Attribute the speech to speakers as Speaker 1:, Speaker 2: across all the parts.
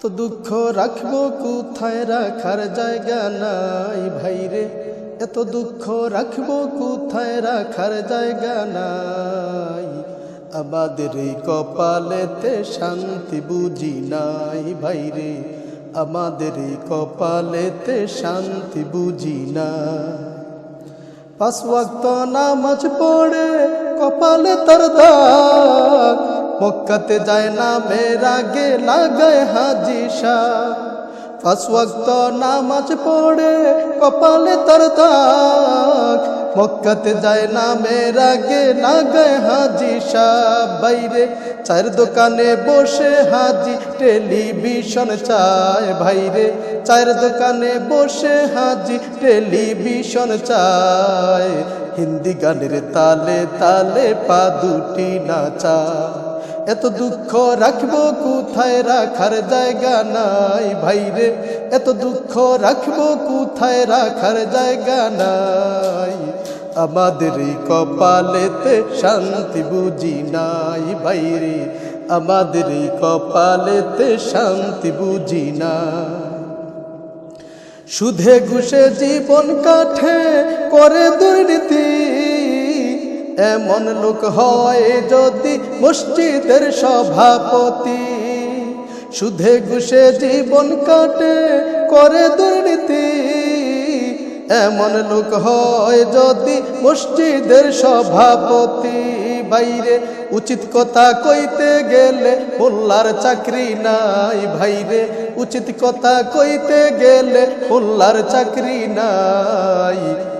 Speaker 1: এত দুঃখ রাখব, কোথায় রাখার জায়গা নাই ভাইরে? এত দুঃখ রাখব, কোথায় রাখার জায়গা নাই? আমাদের এই কপালেতে শান্তি বুঝি নাই ভাইরে। আমাদের এই কপালেতে শান্তি বুঝি না পাঁচ ওয়াক্ত নামাজ পড়ে কপালে তার দাগ মক্কাতে যায় না মেরা গে লাগায় হাজি শাহ। পাঁচ ওয়াক্ত নামাজ পড়ে কপালে তার দাগ। মক্কাতে যায় না মেরা গে লাগায় হাজি শাহ। বাইরে চায়ের দোকানে বসে হাজি টেলিভিশন চায়। ভাইরে চায়ের দোকানে বসে হাজি টেলিভিশন চায়। হিন্দি গানের তালে তালে পা দুটি নাচায়। এত দুঃখ রাখব কোথায়? রাখার জায়গা নাই ভাইরে এত দুঃখ রাখব কোথায়? রাখার জায়গা নাই। আমাদের কপালেতে শান্তি বুঝি নাই বাইরে আমাদের কপালেতে শান্তি বুঝি না। সুধে ঘুষে জীবন কাঠে করে দুর্নীতি। এমন লোক হয় যদি মসজিদের সভাপতি। সুধে ঘুষে জীবন কাটে, করে দুর্নীতি। এমন লোক হয় যদি মসজিদের সভাপতি। বাইরে উচিত কথা কইতে গেলে মোল্লার চাকরি নাই। ভাইরে উচিত কথা কইতে গেলে মোল্লার চাকরি নাই।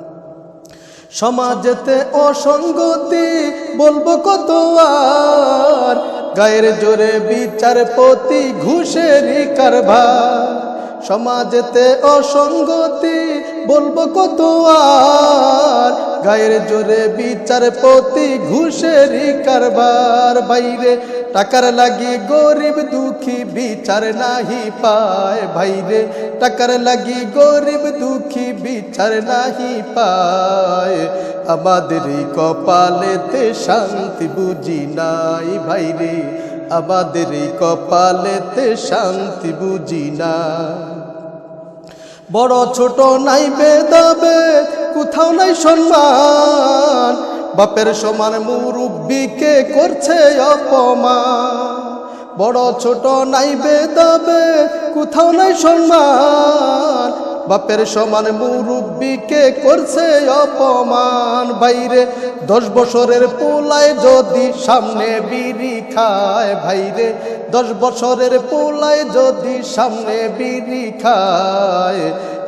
Speaker 1: সমাজেতে অসঙ্গতি বলব কত আর গায়ের জোরে বিচারপতি ঘুষেরই কারবার। সমাজেতে অসঙ্গতি বলব কত আর গায়ের জোরে বিচারপতি ঘুষেরই কারবার। বাইরে টাকার লাগি গরিব দুঃখী বিচার নাহি পায় ভাইরে। টাকার লাগি গরিব দুঃখী বিচার নাহি পায়। আমাদের কপালেতে শান্তি বুঝি নাই ভাইরে। আমাদের কপালেতে শান্তি বুঝি না বড় ছোট নাই বেদাবে, কোথাও নাই সম্মান। বাপের সমান মুরব্বীকে করছে অপমান। বড় ছোট নাই বেদাবে, কোথাও নাই সম্মান। বাপের সমান মুরব্বীকে করছে অপমান। বাইরে দশ বছরের পোলায় যদি সামনে বিড়ি খায়, ভাইরে, দশ বছরের পোলায় যদি সামনে বিড়ি খায়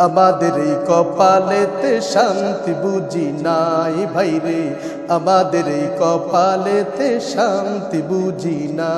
Speaker 1: আমাদের এই কপালেতে শান্তি বুঝি নাই ভাইরে আমাদের এই কপালেতে শান্তি বুঝি না।